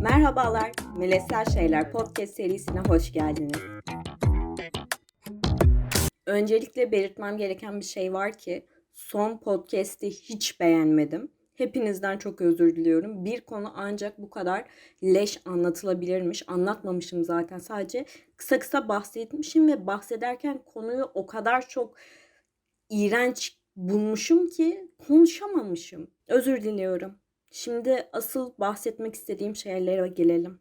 Merhabalar, Melesel Şeyler Podcast serisine hoş geldiniz. Öncelikle belirtmem gereken bir şey var ki son podcast'i hiç beğenmedim. Hepinizden çok özür diliyorum. Bir konu ancak bu kadar leş anlatılabilirmiş. Anlatmamışım zaten. Sadece kısa kısa bahsetmişim ve bahsederken konuyu o kadar çok iğrenç bulmuşum ki konuşamamışım. Özür diliyorum. Şimdi asıl bahsetmek istediğim şeylere gelelim.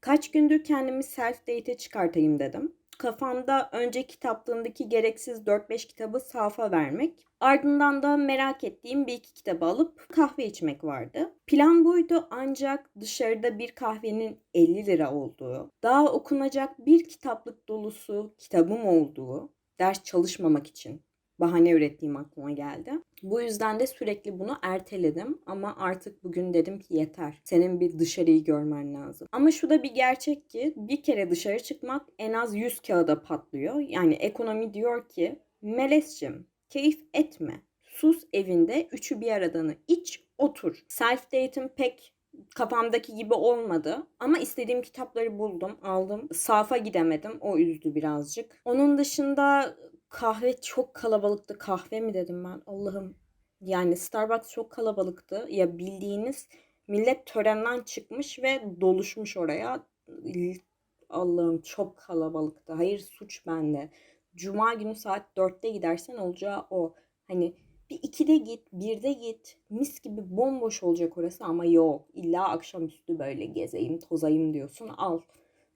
Kaç gündür kendimi self date'e çıkartayım dedim. Kafamda önce kitaplığındaki gereksiz 4-5 kitabı safa vermek, ardından da merak ettiğim bir iki kitabı alıp kahve içmek vardı. Plan buydu ancak dışarıda bir kahvenin 50 lira olduğu, daha okunacak bir kitaplık dolusu kitabım olduğu, ders çalışmamak için bahane ürettiğim aklıma geldi. Bu yüzden de sürekli bunu erteledim ama artık bugün dedim ki yeter. Senin bir dışarıyı görmen lazım. Ama şu da bir gerçek ki bir kere dışarı çıkmak en az 100 kağıda patlıyor. Yani ekonomi diyor ki Meles'cim keyif etme. Sus evinde üçü bir aradanı iç otur. Self date'im pek kafamdaki gibi olmadı. Ama istediğim kitapları buldum, aldım. Safa gidemedim. O üzdü birazcık. Onun dışında kahve çok kalabalıktı. Kahve mi dedim ben? Allah'ım. Yani Starbucks çok kalabalıktı. Ya bildiğiniz millet törenden çıkmış ve doluşmuş oraya. Allah'ım çok kalabalıktı. Hayır suç bende. Cuma günü saat 4'te gidersen olacağı o. Hani bir 2'de git, 1'de git. Mis gibi bomboş olacak orası ama yok. İlla akşamüstü böyle gezeyim, tozayım diyorsun. Al.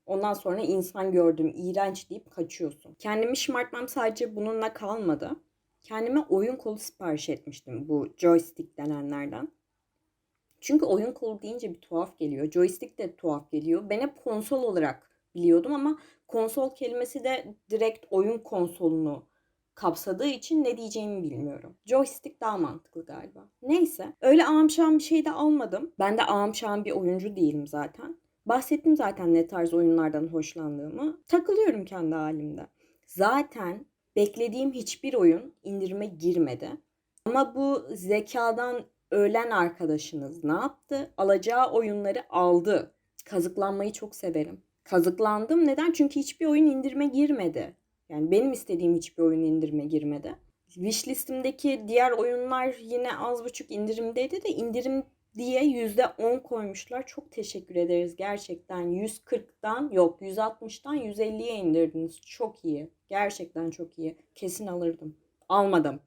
Ondan sonra insan gördüm, iğrenç deyip kaçıyorsun. Kendimi şımartmam sadece bununla kalmadı. Kendime oyun kolu sipariş etmiştim bu joystick denenlerden. Çünkü oyun kolu deyince bir tuhaf geliyor. Joystick de tuhaf geliyor. Ben hep konsol olarak biliyordum ama konsol kelimesi de direkt oyun konsolunu kapsadığı için ne diyeceğimi bilmiyorum. Joystick daha mantıklı galiba. Neyse. Öyle amşan bir şey de almadım. Ben de amşan bir oyuncu değilim zaten. Bahsettim zaten ne tarz oyunlardan hoşlandığımı. Takılıyorum kendi halimde. Zaten beklediğim hiçbir oyun indirime girmedi. Ama bu zekadan ölen arkadaşınız ne yaptı? Alacağı oyunları aldı. Kazıklanmayı çok severim. Kazıklandım. Neden? Çünkü hiçbir oyun indirime girmedi. Yani benim istediğim hiçbir oyun indirime girmedi. Wish listimdeki diğer oyunlar yine az buçuk indirimdeydi de indirim diye %10 koymuşlar. Çok teşekkür ederiz gerçekten. 140'dan yok 160'dan 150'ye indirdiniz. Çok iyi. Gerçekten çok iyi. Kesin alırdım. Almadım.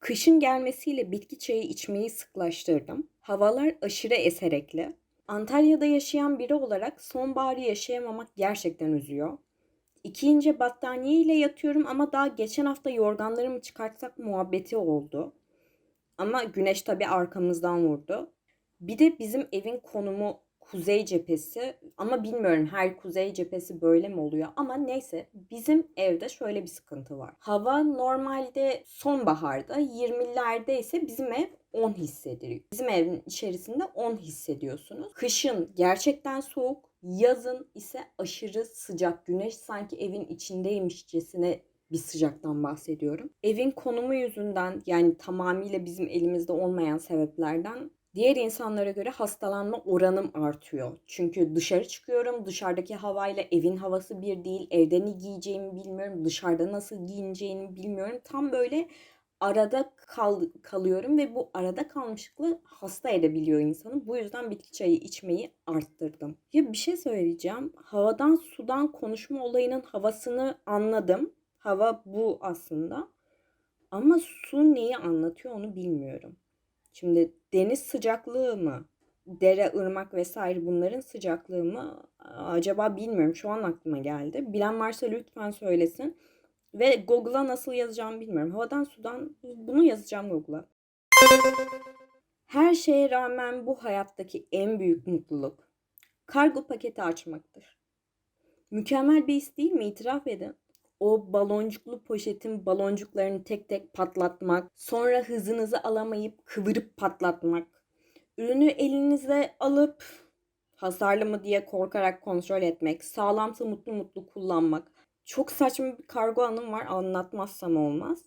Kışın gelmesiyle bitki çayı içmeyi sıklaştırdım. Havalar aşırı eserekli. Antalya'da yaşayan biri olarak sonbaharı yaşayamamak gerçekten üzüyor. İki ince battaniye ile yatıyorum ama daha geçen hafta yorganlarımı çıkartsak muhabbeti oldu. Ama güneş tabii arkamızdan vurdu. Bir de bizim evin konumu kuzey cephesi ama bilmiyorum her kuzey cephesi böyle mi oluyor ama neyse bizim evde şöyle bir sıkıntı var. Hava normalde sonbaharda 20'lerde ise bizim ev 10 hissediyor. Bizim evin içerisinde 10 hissediyorsunuz. Kışın gerçekten soğuk, yazın ise aşırı sıcak. Güneş sanki evin içindeymişçesine bir sıcaktan bahsediyorum. Evin konumu yüzünden yani tamamıyla bizim elimizde olmayan sebeplerden diğer insanlara göre hastalanma oranım artıyor. Çünkü dışarı çıkıyorum, dışarıdaki havayla evin havası bir değil. Evde ne giyeceğimi bilmiyorum, dışarıda nasıl giyineceğimi bilmiyorum. Tam böyle arada kal kalıyorum ve bu arada kalmışlıkla hasta edebiliyor insanı. Bu yüzden bitki çayı içmeyi arttırdım. Ya bir şey söyleyeceğim. Havadan sudan konuşma olayının havasını anladım. Hava bu aslında. Ama su neyi anlatıyor onu bilmiyorum. Şimdi deniz sıcaklığı mı? Dere, ırmak vesaire bunların sıcaklığı mı? Acaba bilmiyorum. Şu an aklıma geldi. Bilen varsa lütfen söylesin. Ve Google'a nasıl yazacağımı bilmiyorum. Havadan sudan bunu yazacağım Google'a. Her şeye rağmen bu hayattaki en büyük mutluluk kargo paketi açmaktır. Mükemmel bir his değil mi? İtiraf edin o baloncuklu poşetin baloncuklarını tek tek patlatmak, sonra hızınızı alamayıp kıvırıp patlatmak, ürünü elinize alıp hasarlı mı diye korkarak kontrol etmek, sağlamsa mutlu mutlu kullanmak. Çok saçma bir kargo anım var anlatmazsam olmaz.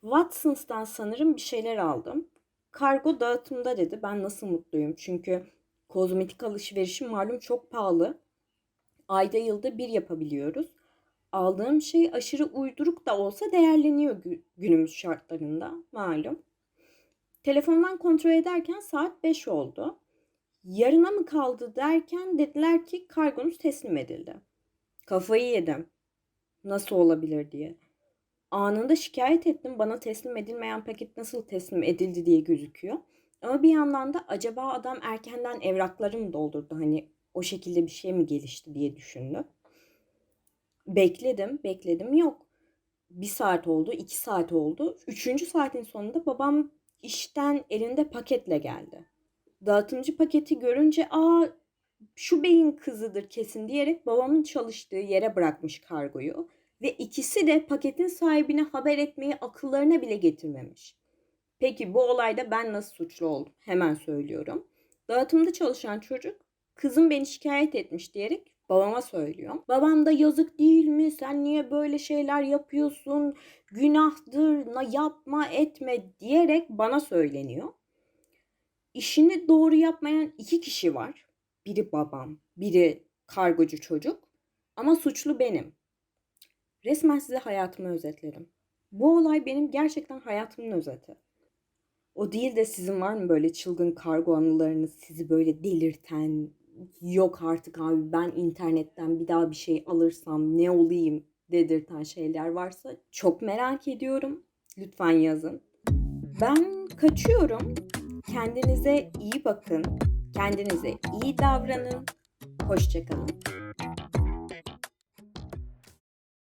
Watsons'tan sanırım bir şeyler aldım. Kargo dağıtımda dedi. Ben nasıl mutluyum? Çünkü kozmetik alışverişim malum çok pahalı. Ayda yılda bir yapabiliyoruz. Aldığım şey aşırı uyduruk da olsa değerleniyor günümüz şartlarında malum. Telefondan kontrol ederken saat 5 oldu. Yarına mı kaldı derken dediler ki kargonuz teslim edildi. Kafayı yedim. Nasıl olabilir diye. Anında şikayet ettim. Bana teslim edilmeyen paket nasıl teslim edildi diye gözüküyor. Ama bir yandan da acaba adam erkenden evrakları mı doldurdu? Hani o şekilde bir şey mi gelişti diye düşündüm. Bekledim, bekledim yok. Bir saat oldu, iki saat oldu. Üçüncü saatin sonunda babam işten elinde paketle geldi. Dağıtımcı paketi görünce aa şu beyin kızıdır kesin diyerek babamın çalıştığı yere bırakmış kargoyu. Ve ikisi de paketin sahibine haber etmeyi akıllarına bile getirmemiş. Peki bu olayda ben nasıl suçlu oldum? Hemen söylüyorum. Dağıtımda çalışan çocuk kızım beni şikayet etmiş diyerek babama söylüyor. Babam da yazık değil mi? Sen niye böyle şeyler yapıyorsun? Günahtır, na yapma, etme diyerek bana söyleniyor. İşini doğru yapmayan iki kişi var. Biri babam, biri kargocu çocuk. Ama suçlu benim. Resmen size hayatımı özetledim. Bu olay benim gerçekten hayatımın özeti. O değil de sizin var mı böyle çılgın kargo anılarınız sizi böyle delirten, yok artık abi ben internetten bir daha bir şey alırsam ne olayım dedirten şeyler varsa çok merak ediyorum. Lütfen yazın. Ben kaçıyorum. Kendinize iyi bakın. Kendinize iyi davranın. Hoşçakalın.